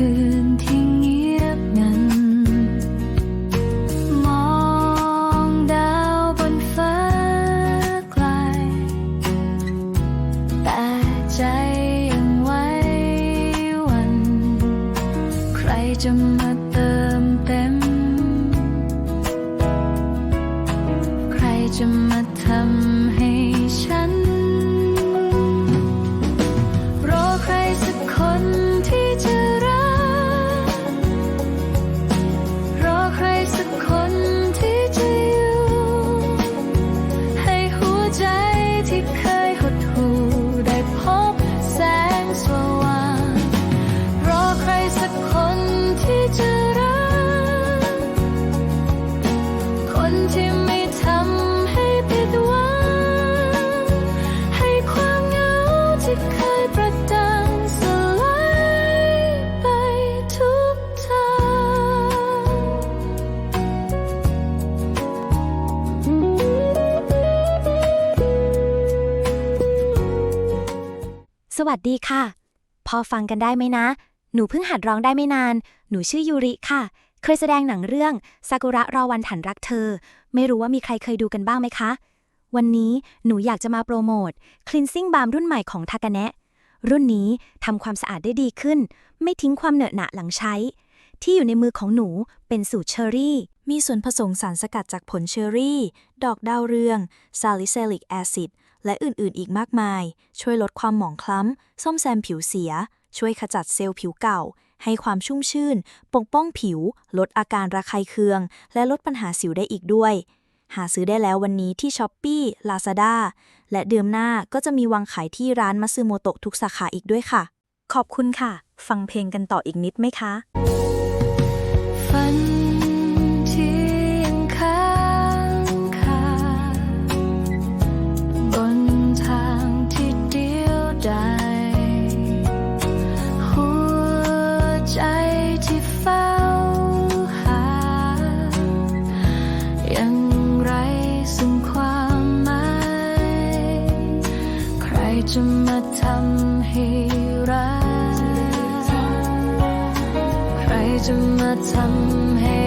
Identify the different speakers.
Speaker 1: คืนที่เงียบงัน มองดาวบนฟ้าไกล แต่ใจยังไววัน ใครจะมาเติมเต็ม ใครจะมาทำให้
Speaker 2: วัสดีค่ะ พอฟังกันได้ไหมนะ หนูเพิ่งหัดร้องได้ไม่นาน หนูชื่อยูริค่ะ เคยแสดงหนังเรื่องซากุระรอวันถันรักเธอ ไม่รู้ว่ามีใครเคยดูกันบ้างไหมคะ วันนี้หนูอยากจะมาโปรโมท Cleansing Balm รุ่นใหม่ของทากาเนะ รุ่นนี้ทำความสะอาดได้ดีขึ้น ไม่ทิ้งความเหนอะหนะหลังใช้ ที่อยู่ในมือของหนูเป็นสูตรเชอรี่ มีส่วนผสมสารสกัดจากผลเชอรี่ ดอกดาวเรืองซาลิเซลิกแอซิด และอื่นๆ อีกมากมาย ช่วยลดความหมองคล้ำ ซ่อมแซมผิวเสีย ช่วยขจัดเซลล์ผิวเก่า ให้ความชุ่มชื่น ปกป้องผิว ลดอาการระคายเคือง และลดปัญหาสิวได้อีกด้วย หาซื้อได้แล้ววันนี้ที่ช้อปปี้ลาซาด้าและเดือนหน้าก็จะมีวางขายที่ร้านมัซึโมโตะทุกสาขาอีกด้วยค่ะ ขอบคุณค่ะ ฟังเพลงกันต่ออีกนิดไหมคะ
Speaker 1: จะมาทำให้รัก ใครจะมาทำให้